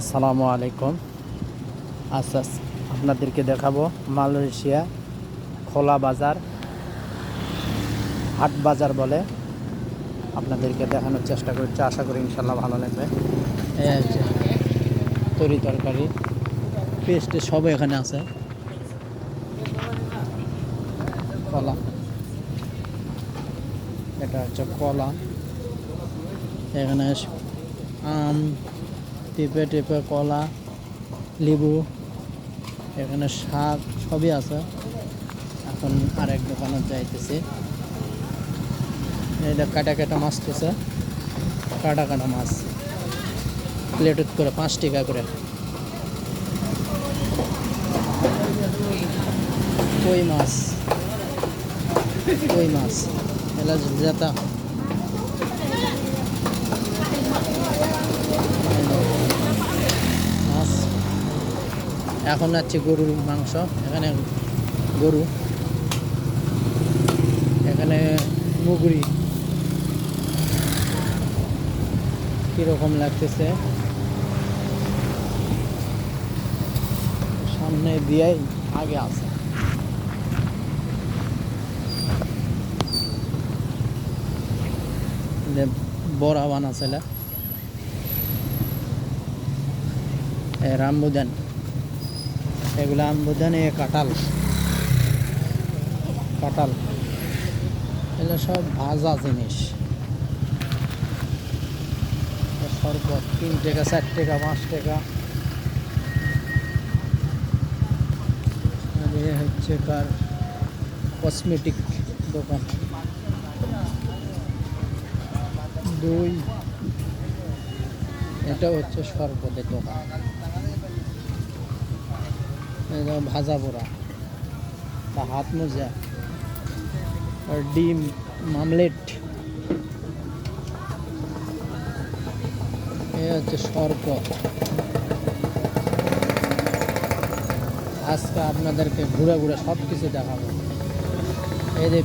আসসালামু আলাইকুম। আচ্ছা আপনাদেরকে দেখাবো মালয়েশিয়া খোলা বাজার, হাট বাজার বলে আপনাদেরকে দেখানোর চেষ্টা করছি। আশা করি ইনশাল্লাহ ভালো লাগবে। এই হচ্ছে তরি তরকারি, পেস্ট সব এখানে আছে। কলা। এটা হচ্ছে কলা। এখানে আম টিপে টিপে কলা, লেবু, এখানে শাক সবই আছে। এখন আরেক দোকানে যাইতেছি। এটা কাটা কাটা মাছ তুছে কাটা কাটা মাছ। প্লেটত করে পাঁচ টাকা করে। কই মাছ? কই মাছ? এলা জেতা মাছ এখন আছে গরুর মাংস, এখানে গরু, এখানে মুগুরি। কীরকম লাগতেছে? সামনে দিয়েই আগে আছে। বড়া বানাছিল রামবুদান। এগুলো আমবুদান এ কাঁঠাল। কাঁঠাল। এগুলো সব ভাজা জিনিস। এ শরবত, তিন টাকা, চার টাকা, পাঁচ টাকা। হচ্ছে কার কসমেটিক দোকান। দই, এটা হচ্ছে শরবতের দোকান। ভাজা পোড়া তা হাত মোজা ডিম, মামলেট। এ হচ্ছে শরবত আজকে আপনাদেরকে ঘুরে ঘুরে সব কিছু দেখাবো। এই যে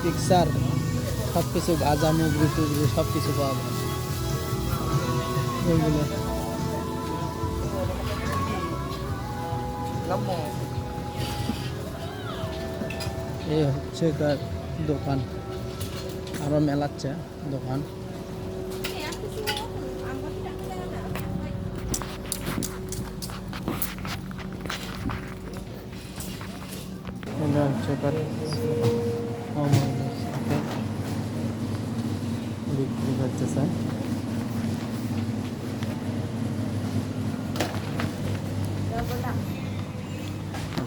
পিকচার সব কিছু ভাজা মুগরি টুগরি সব কিছু পাওয়া যায়। এই হচ্ছে তার দোকান। আরও মেলাচ্ছে দোকান। হচ্ছে তার বিক্রি করতেছে।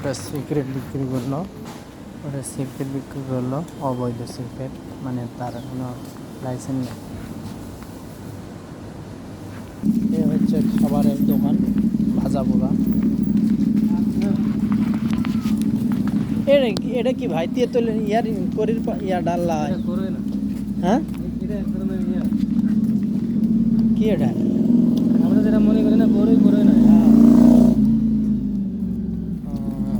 ওটা সিগারেট বিক্রি করল। ওটা সিগারেট বিক্রি করল অবৈধ সিগারেট মানে তার কোনো লাইসেন্স নেই। এ হচ্ছে খাবারের দোকান ভাজা পোড়া এটা কি- এটা কি ভাই? দিয়ে তোলে ইয়ার করির ইয়া ডাল্লা হয়। হ্যাঁ কি এটা আমরা যেটা মনে করি না বড়ই বড়ই না আহ,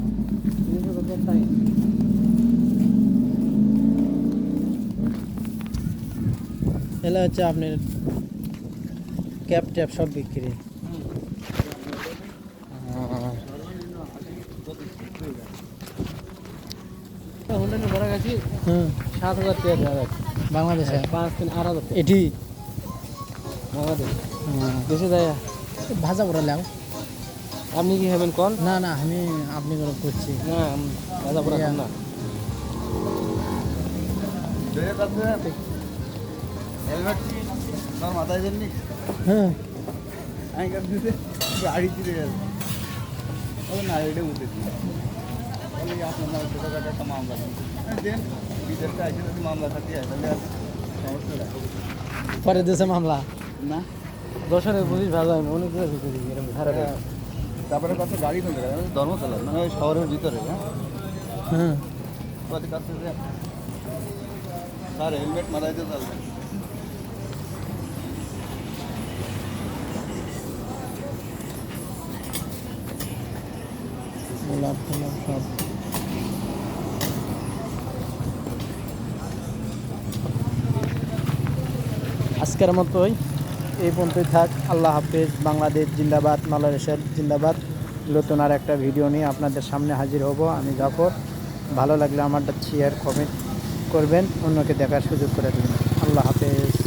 এগুলো হচ্ছে আপনার ক্যাপ ট্যাপ সব বিক্রি। ভরা গেছি হুম। সাত হাজার বাংলাদেশে? পাঁচ তিন আট হাজার এটি? বাংলাদেশ। দেশে যায়। ভাজা পোড়া লাও আপনি কি হবেন কল? না না আমি আপনি করে করছি। না দাদা পড়া না। মাথায় জন্য হ্যাঁ। আমি দিতে গাড়ি চিড়ে গেছে ওই না এটা উঠেছি ওই আপনার নাম ছোটোখাটো একটা মামলা দেন। বিদেশটা আছে যদি মামলা থাকে তাহলে সমস্যা পরে দেশে মামলা। না। দশরে পুলিশ ভালো হয় অনেক কিছু করি এরকম ধারা দেয়। তারপরে কত গাড়ি কিনতে গেছে ধর্মতলা মানে ওই শহরের ভিতরে হ্যাঁ? হ্যাঁ। কত কাছে যে? স্যার হেলমেট মারাই দিতে চলবে। গোলাপ গোলাপ সব। আজকের মতোই এই পর্যন্তই থাক। আল্লাহ হাফেজ। বাংলাদেশ জিন্দাবাদ, মালয়েশিয়ার জিন্দাবাদ। নতুন আর একটা ভিডিও নিয়ে আপনাদের সামনে হাজির হব আমি জাফর। ভালো লাগলে আমারটা শেয়ার কমেন্ট করবেন, অন্যকে দেখার সুযোগ করে দেবেন। আল্লাহ হাফেজ।